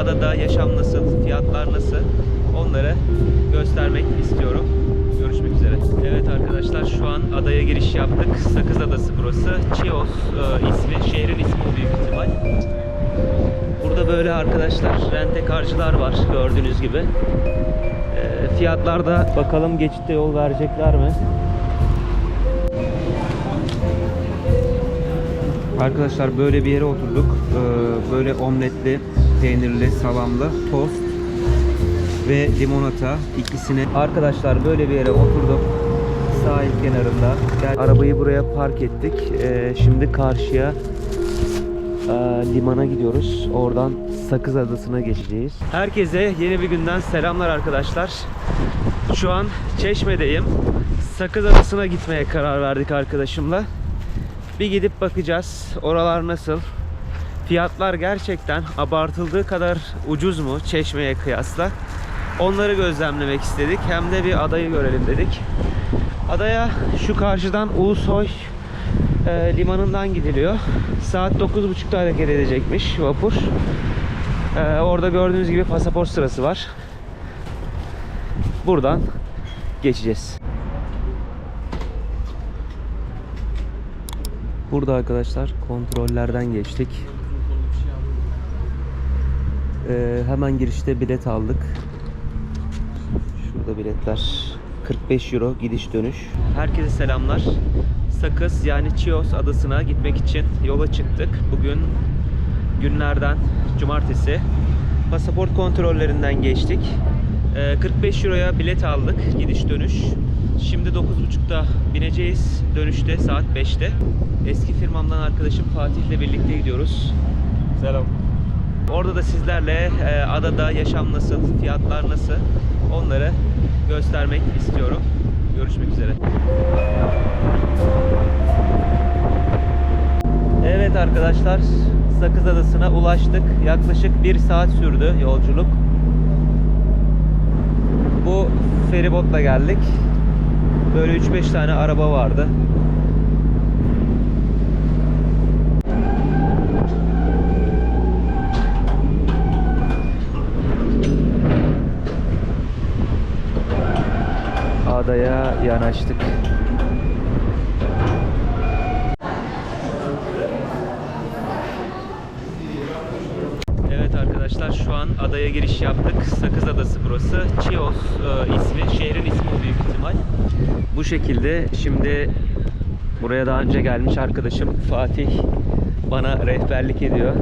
adada yaşam nasıl, fiyatlar nasıl onları göstermek istiyorum. Görüşmek üzere. Evet arkadaşlar şu an adaya giriş yaptık. Sakız Adası burası. Chios e, ismi, şehrin ismi büyük ihtimal. Burada böyle arkadaşlar rentekarcılar var gördüğünüz gibi. E, fiyatlarda bakalım geçitte yol verecekler mi? Arkadaşlar böyle bir yere oturduk. Ee, böyle omletli, peynirli, salamlı, tost ve limonata ikisini. Arkadaşlar böyle bir yere oturduk. Sahil kenarında. Gel, arabayı buraya park ettik. Ee, şimdi karşıya e, limana gidiyoruz. Oradan Sakız Adası'na geçeceğiz. Herkese yeni bir günden selamlar arkadaşlar. Şu an Çeşme'deyim. Sakız Adası'na gitmeye karar verdik arkadaşımla. Bir gidip bakacağız. Oralar nasıl? Fiyatlar gerçekten abartıldığı kadar ucuz mu Çeşme'ye kıyasla? Onları gözlemlemek istedik. Hem de bir adayı görelim dedik. Adaya şu karşıdan Ulusoy e, limanından gidiliyor. Saat 9.30'da hareket edecekmiş vapur. E, orada gördüğünüz gibi pasaport sırası var. Buradan geçeceğiz. Burada arkadaşlar kontrollerden geçtik. Ee, hemen girişte bilet aldık. Şurada biletler. 45 euro gidiş dönüş. Herkese selamlar. Sakız yani Chios adasına gitmek için yola çıktık. Bugün günlerden cumartesi. Pasaport kontrollerinden geçtik. Ee, 45 euroya bilet aldık gidiş dönüş. Şimdi 9.30'da bineceğiz. Dönüşte saat 5'te. Eski firmamdan arkadaşım Fatih'le birlikte gidiyoruz. Selam. Orada da sizlerle e, adada yaşam nasıl, fiyatlar nasıl onları göstermek istiyorum. Görüşmek üzere. Evet arkadaşlar Sakız Adası'na ulaştık. Yaklaşık bir saat sürdü yolculuk. Bu feribotla geldik. Böyle 3-5 tane araba vardı. Adaya yanaştık. Evet arkadaşlar şu an adaya giriş yaptık. Sakız Adası burası. Chios e, ismi, şehrin ismi büyük ihtimal. Bu şekilde şimdi buraya daha önce gelmiş arkadaşım Fatih bana rehberlik ediyor.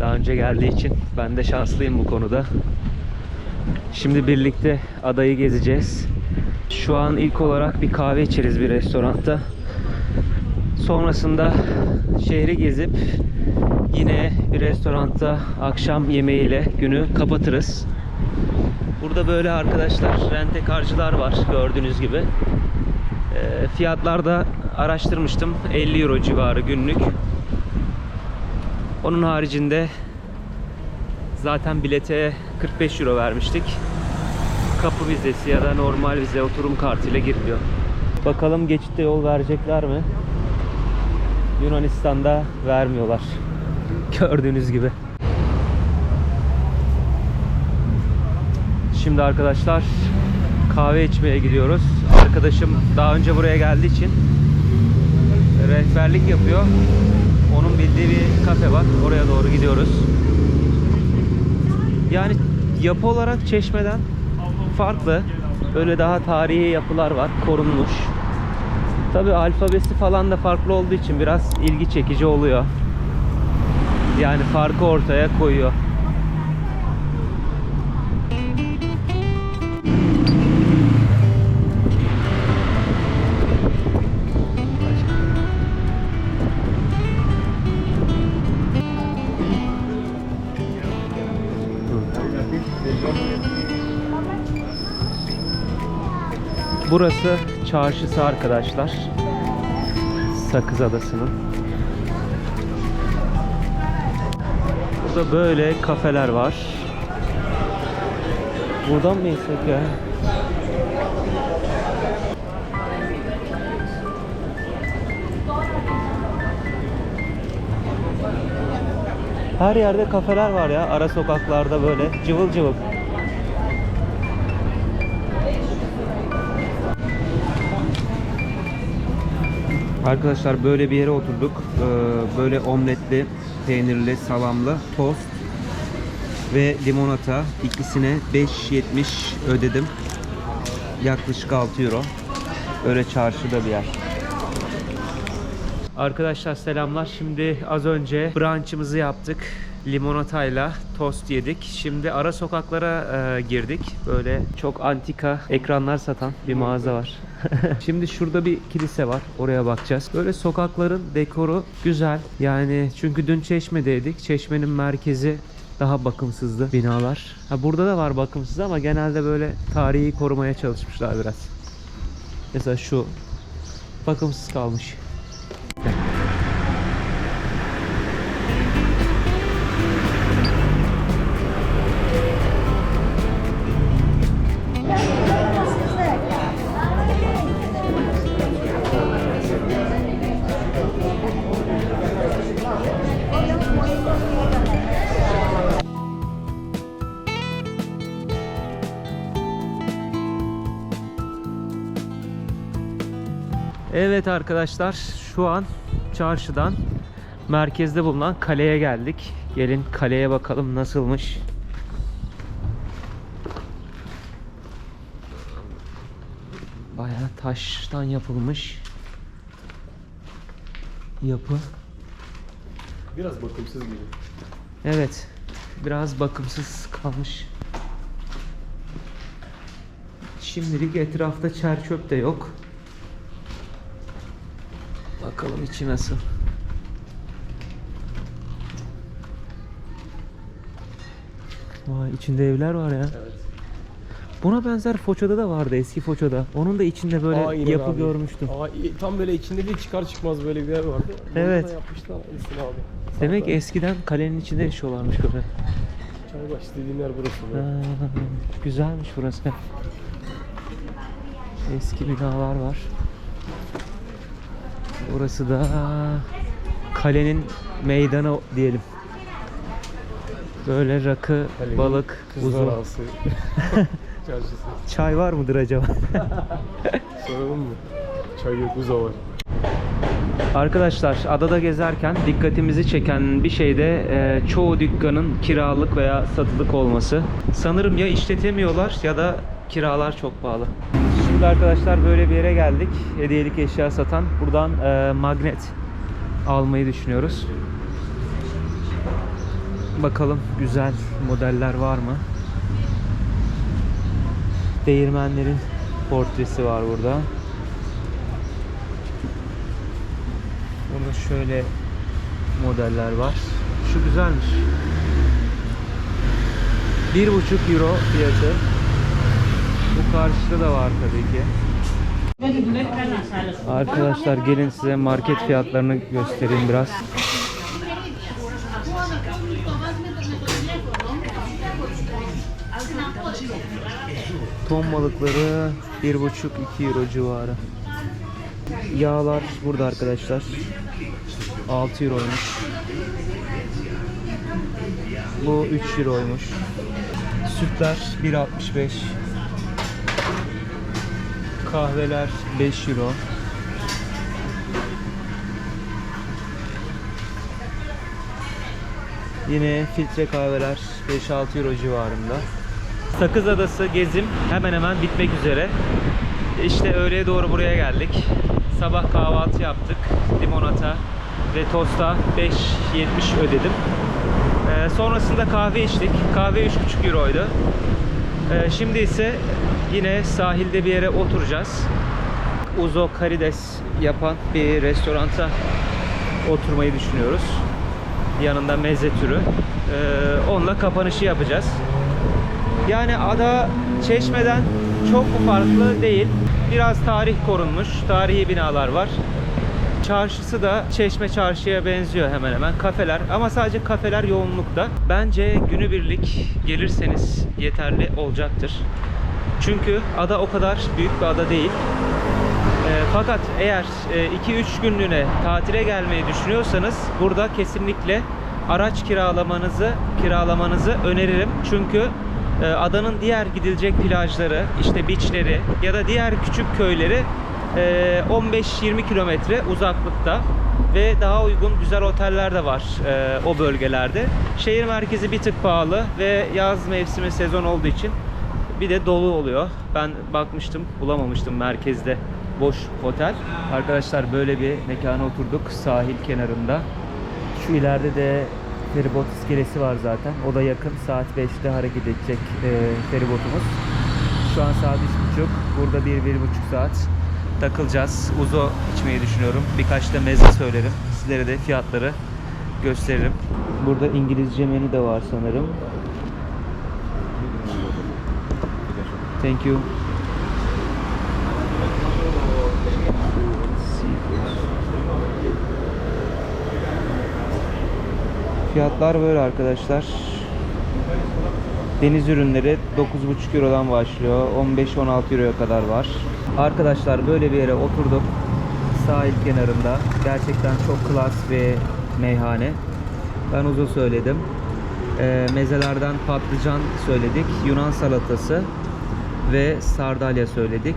Daha önce geldiği için ben de şanslıyım bu konuda. Şimdi birlikte adayı gezeceğiz. Şu an ilk olarak bir kahve içeriz bir restoranda. Sonrasında şehri gezip yine bir restoranda akşam yemeğiyle günü kapatırız. Burada böyle arkadaşlar rentekarcılar var gördüğünüz gibi. E, fiyatlarda araştırmıştım 50 euro civarı günlük. Onun haricinde zaten bilete 45 euro vermiştik kapı vizesi ya da normal vize oturum kartıyla giriliyor. Bakalım geçitte yol verecekler mi? Yunanistan'da vermiyorlar. Gördüğünüz gibi. Şimdi arkadaşlar kahve içmeye gidiyoruz. Arkadaşım daha önce buraya geldiği için rehberlik yapıyor. Onun bildiği bir kafe var. Oraya doğru gidiyoruz. Yani yapı olarak çeşmeden farklı. Böyle daha tarihi yapılar var. Korunmuş. Tabi alfabesi falan da farklı olduğu için biraz ilgi çekici oluyor. Yani farkı ortaya koyuyor. Burası çarşısı arkadaşlar. Sakız Adası'nın. Burada böyle kafeler var. Buradan mı yesek ya? Her yerde kafeler var ya ara sokaklarda böyle cıvıl cıvıl. Arkadaşlar böyle bir yere oturduk. Ee, Böyle omletli, peynirli, salamlı tost ve limonata ikisine 5.70 ödedim. Yaklaşık 6 euro. Öyle çarşıda bir yer. Arkadaşlar selamlar. Şimdi az önce brunch'ımızı yaptık. Limonatayla tost yedik. Şimdi ara sokaklara e, girdik. Böyle çok antika ekranlar satan bir mağaza var. Şimdi şurada bir kilise var. Oraya bakacağız. Böyle sokakların dekoru güzel. Yani çünkü dün Çeşme'deydik. Çeşme'nin merkezi daha bakımsızdı binalar. Ha burada da var bakımsız ama genelde böyle tarihi korumaya çalışmışlar biraz. Mesela şu bakımsız kalmış. Evet arkadaşlar şu an çarşıdan merkezde bulunan kaleye geldik. Gelin kaleye bakalım nasılmış. Bayağı taştan yapılmış yapı. Biraz bakımsız gibi. Evet. Biraz bakımsız kalmış. Şimdilik etrafta çer çöp de yok. Bakalım içi nasıl. Vay içinde evler var ya. Evet. Buna benzer Foça'da da vardı eski Foça'da. Onun da içinde böyle Aynen yapı abi. görmüştüm. Aa, tam böyle içinde bir çıkar çıkmaz böyle bir yer vardı. Bunu Evet. Da yapmışlar abi. Demek Hatta eskiden kalenin içinde yaşıyorlarmış böyle. Çaybaş dediğin yer burası. Ha, güzelmiş burası. Eski binalar var. Burası da kalenin meydanı diyelim. Böyle rakı, Kalenin balık, uzun. Çay var mıdır acaba? Soralım mı? Çay yok, uza var. Arkadaşlar adada gezerken dikkatimizi çeken bir şey de e, çoğu dükkanın kiralık veya satılık olması. Sanırım ya işletemiyorlar ya da kiralar çok pahalı. Şimdi arkadaşlar böyle bir yere geldik. Hediyelik eşya satan. Buradan e, magnet almayı düşünüyoruz. Bakalım güzel modeller var mı? Değirmenlerin portresi var burada. Burada şöyle modeller var. Şu güzelmiş. Bir buçuk euro fiyatı. Bu karşıda da var tabii ki. Arkadaşlar gelin size market fiyatlarını göstereyim biraz. Ton balıkları bir buçuk iki euro civarı. Yağlar burada arkadaşlar. 6 euroymuş. Bu 3 euroymuş. Sütler 1.65. Kahveler 5 euro. Yine filtre kahveler 5-6 euro civarında. Sakız Adası gezim hemen hemen bitmek üzere. İşte öğleye doğru buraya geldik. Sabah kahvaltı yaptık. Limonata ve tosta 5.70 ödedim. Ee, sonrasında kahve içtik. Kahve 3.5 euroydu. Ee, şimdi ise yine sahilde bir yere oturacağız. Uzo karides yapan bir restoranta oturmayı düşünüyoruz. Yanında meze türü. Ee, onunla kapanışı yapacağız. Yani ada Çeşme'den çok farklı değil. Biraz tarih korunmuş, tarihi binalar var. Çarşısı da Çeşme Çarşı'ya benziyor hemen hemen. Kafeler ama sadece kafeler yoğunlukta. Bence günübirlik gelirseniz yeterli olacaktır. Çünkü ada o kadar büyük bir ada değil. E, fakat eğer 2-3 günlüğüne tatile gelmeyi düşünüyorsanız burada kesinlikle araç kiralamanızı kiralamanızı öneririm. Çünkü e, adanın diğer gidilecek plajları, işte beachleri ya da diğer küçük köyleri e, 15-20 kilometre uzaklıkta ve daha uygun güzel oteller de var e, o bölgelerde. Şehir merkezi bir tık pahalı ve yaz mevsimi sezon olduğu için bir de dolu oluyor. Ben bakmıştım, bulamamıştım merkezde boş otel. Arkadaşlar böyle bir mekana oturduk sahil kenarında. Şu ileride de feribot iskelesi var zaten. O da yakın. Saat 5'te hareket edecek e, feribotumuz. Şu an saat 3.30. Burada 1-1,5 saat takılacağız. Uzo içmeyi düşünüyorum. Birkaç da meze söylerim. Sizlere de fiyatları gösteririm. Burada İngilizce menü de var sanırım. Thank you. Fiyatlar böyle arkadaşlar. Deniz ürünleri 9,5 Euro'dan başlıyor. 15-16 Euro'ya kadar var. Arkadaşlar böyle bir yere oturduk. Sahil kenarında. Gerçekten çok klas bir meyhane. Ben uzun söyledim. Ee, mezelerden patlıcan söyledik. Yunan salatası ve sardalya söyledik.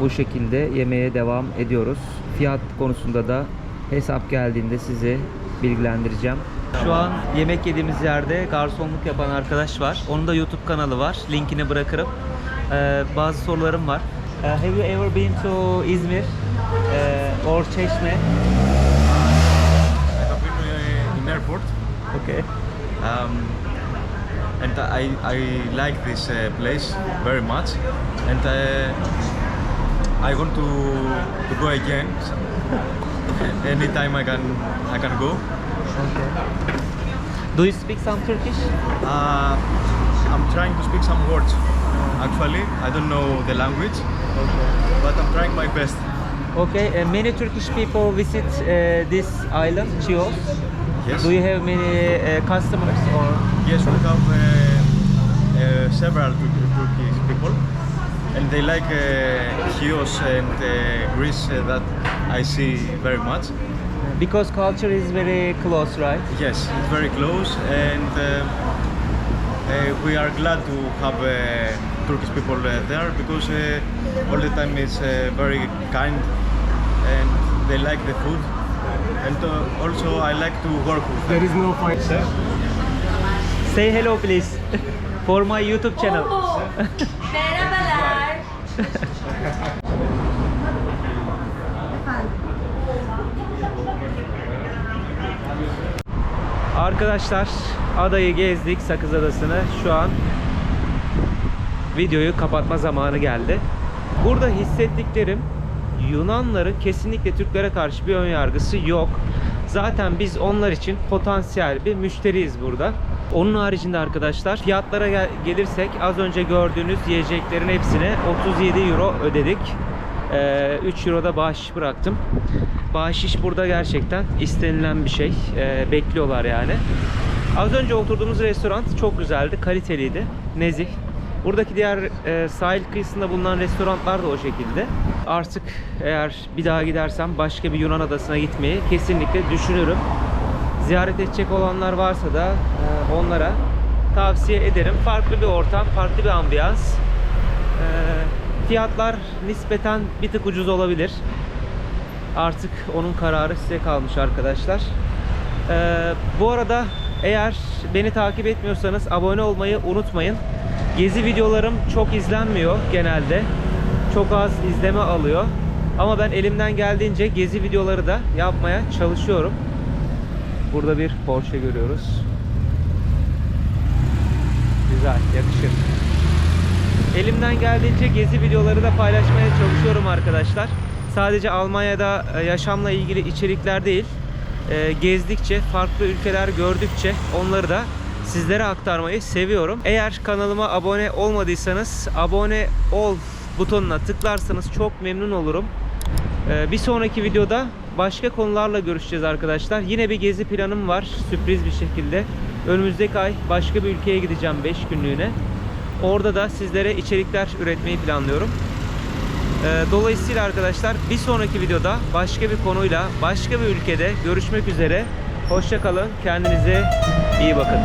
Bu şekilde yemeğe devam ediyoruz. Fiyat konusunda da hesap geldiğinde sizi bilgilendireceğim. Şu an yemek yediğimiz yerde garsonluk yapan arkadaş var. Onun da YouTube kanalı var. Linkini bırakırım. Ee, bazı sorularım var. Uh, have you ever been to İzmir uh, or Çeşme? I have been uh, in airport, Okay. um, and I, I like this uh, place very much, and uh, I want to, to go again. Anytime I can I can go. Do you speak some Turkish? Uh, I'm trying to speak some words. Actually, I don't know the language, but I'm trying my best. Okay, uh, many Turkish people visit uh, this island, Chios. Yes. Do you have many uh, customers or? Yes, we have uh, uh, several Tur- Turkish people, and they like uh, Chios and uh, Greece uh, that I see very much. Because culture is very close, right? Yes, it's very close, and uh, uh, we are glad to have uh, Turkish people uh, there because uh, all the time it's uh, very kind, and they like the food, and uh, also I like to work with them. There is no fight. Say hello please for my YouTube channel. Merhabalar. Arkadaşlar adayı gezdik Sakız Adası'nı. Şu an videoyu kapatma zamanı geldi. Burada hissettiklerim Yunanların kesinlikle Türklere karşı bir ön yargısı yok. Zaten biz onlar için potansiyel bir müşteriyiz burada. Onun haricinde arkadaşlar fiyatlara gel- gelirsek az önce gördüğünüz yiyeceklerin hepsine 37 euro ödedik. Ee, 3 euro da bahşiş bıraktım. Bahşiş burada gerçekten istenilen bir şey. Ee, bekliyorlar yani. Az önce oturduğumuz restoran çok güzeldi, kaliteliydi, nezih. Buradaki diğer e, sahil kıyısında bulunan restoranlar da o şekilde. Artık eğer bir daha gidersem başka bir Yunan adasına gitmeyi kesinlikle düşünürüm. Ziyaret edecek olanlar varsa da e, onlara tavsiye ederim. Farklı bir ortam, farklı bir ambiyans. E, fiyatlar nispeten bir tık ucuz olabilir. Artık onun kararı size kalmış arkadaşlar. Ee, bu arada eğer beni takip etmiyorsanız abone olmayı unutmayın. Gezi videolarım çok izlenmiyor genelde. Çok az izleme alıyor. Ama ben elimden geldiğince gezi videoları da yapmaya çalışıyorum. Burada bir Porsche görüyoruz. Güzel, yakışır. Elimden geldiğince gezi videoları da paylaşmaya çalışıyorum arkadaşlar. Sadece Almanya'da e, yaşamla ilgili içerikler değil, e, gezdikçe, farklı ülkeler gördükçe onları da sizlere aktarmayı seviyorum. Eğer kanalıma abone olmadıysanız abone ol butonuna tıklarsanız çok memnun olurum. E, Bir sonraki videoda başka konularla görüşeceğiz arkadaşlar. Yine bir gezi planım var sürpriz bir şekilde. Önümüzdeki ay başka bir ülkeye gideceğim 5 günlüğüne. Orada da sizlere içerikler üretmeyi planlıyorum. Ee, dolayısıyla arkadaşlar bir sonraki videoda başka bir konuyla başka bir ülkede görüşmek üzere. Hoşça kalın. Kendinize iyi bakın.